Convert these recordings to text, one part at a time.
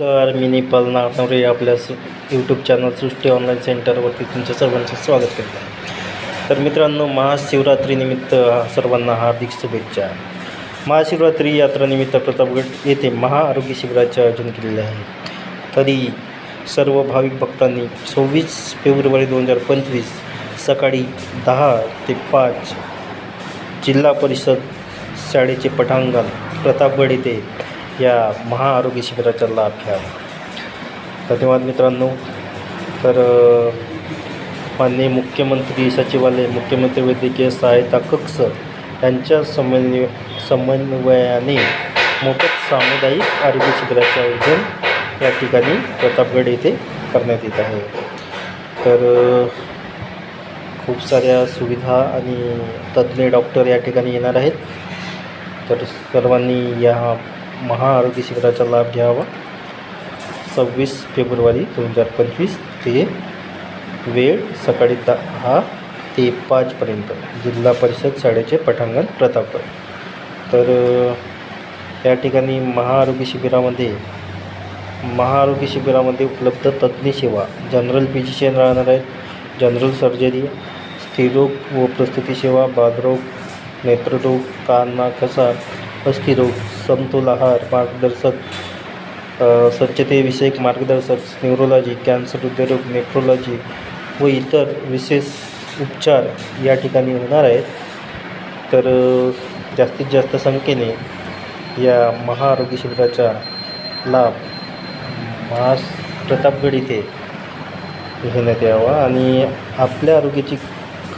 नमस्कार मी निपाल नागनवरे आपल्या YouTube channel Srushti online सेंटरवरती तुमच्या सर्वांचं स्वागत करतो. तर मित्रांनो महाशिवरात्रीनिमित्त सर्वांना हार्दिक शुभेच्छा. महाशिवरात्री यात्रानिमित्त प्रतापगड येथे महाआरोग्य शिबिराचे आयोजन केलेले आहे. तरी सर्व भाविक भक्तांनी सव्वीस फेब्रुवारी दोन हजार पंचवीस सकाळी दहा ते पाच जिल्हा परिषद शाळेचे पठांगण प्रतापगड येथे या महाआरोग्य शिबिराचा लाभ घ्यावा. धन्यवाद मित्रांनो. तर माननीय मुख्यमंत्री सचिवालय मुख्यमंत्री वैद्यकीय सहायता कक्ष यांच्या समन्वय समन्वयाने मोफत सामुदायिक आरोग्य शिबिराचे आयोजन या ठिकाणी प्रतापगड येथे करण्यात येत आहे. तर खूप साऱ्या सुविधा आणि तज्ज्ञ डॉक्टर या ठिकाणी येणार आहेत. तर सर्वांनी या महाआरोग्य शिबिराचा लाभ घ्यावा. सव्वीस फेब्रुवारी दोन हजार पंचवीस ते वेळ सकाळी दहा ते पाचपर्यंत जिल्हा परिषद शाळेचे पटांगण प्रतापगड. तर या ठिकाणी महाआरोग्य शिबिरामध्ये महाआरोग्य शिबिरामध्ये उपलब्ध तज्ज्ञ सेवा जनरल फिजिशियन राहणार आहेत जनरल सर्जरी स्त्रीरोग व प्रसूती सेवा बालरोग नेत्ररोग कान नाक घसा अस्थिरोग समतोल आहार मार्गदर्शक स्वच्छतेविषयक मार्गदर्शक न्यूरोलॉजी कॅन्सर हृदयरोग नेफ्रोलॉजी व इतर विशेष उपचार या ठिकाणी होणार आहेत. तर जास्तीत जास्त संख्येने या महाआरोग्य शिबिराचा लाभ महा प्रतापगड इथे घेण्यात यावा आणि आपल्या आरोग्याची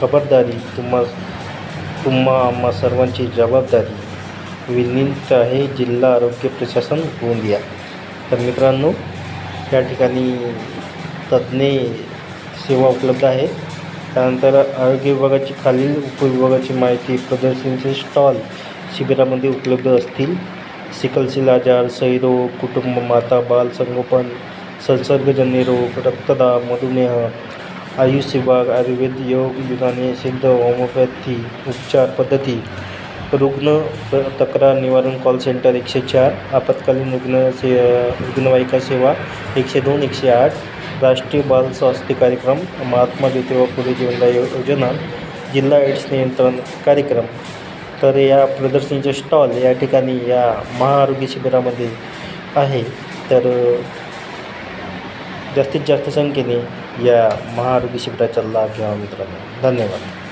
खबरदारी तुम्हा तुम्हा आम्हा सर्वांची जबाबदारी विनीत आहे जिल्हा आरोग्य प्रशासन गोंदिया. तर मित्रांनो या ठिकाणी तज्ज्ञ सेवा उपलब्ध आहे. त्यानंतर आरोग्य विभागाची खालील उपविभागाची माहिती प्रदर्शनीचे स्टॉल शिबिरामध्ये उपलब्ध असतील. सिकलसेल आजार सैरोग कुटुंब माता बाल संगोपन संसर्गजन्य रोग रक्तदाब मधुमेह आयुष विभाग आयुर्वेद योग युनानी सिद्ध होमिओपॅथी उपचार पद्धती रुग्ण तक्रार निवारण कॉल सेंटर एकशे चार आपत्कालीन रुग्ण से रुग्णवाहिका सेवा एकशे दोन एकशे आठ राष्ट्रीय बाल स्वास्थ्य कार्यक्रम महात्मा ज्योतिबा फुले जीवनदाय योजना जिल्हा एड्स नियंत्रण कार्यक्रम. तर या प्रदर्शनीचे स्टॉल या ठिकाणी या महाआरोग्य शिबिरामध्ये आहे. तर जास्तीत जास्त संख्येने या महाआरोग्य शिबिराचा लाभ घ्यावा मित्रांनो. धन्यवाद.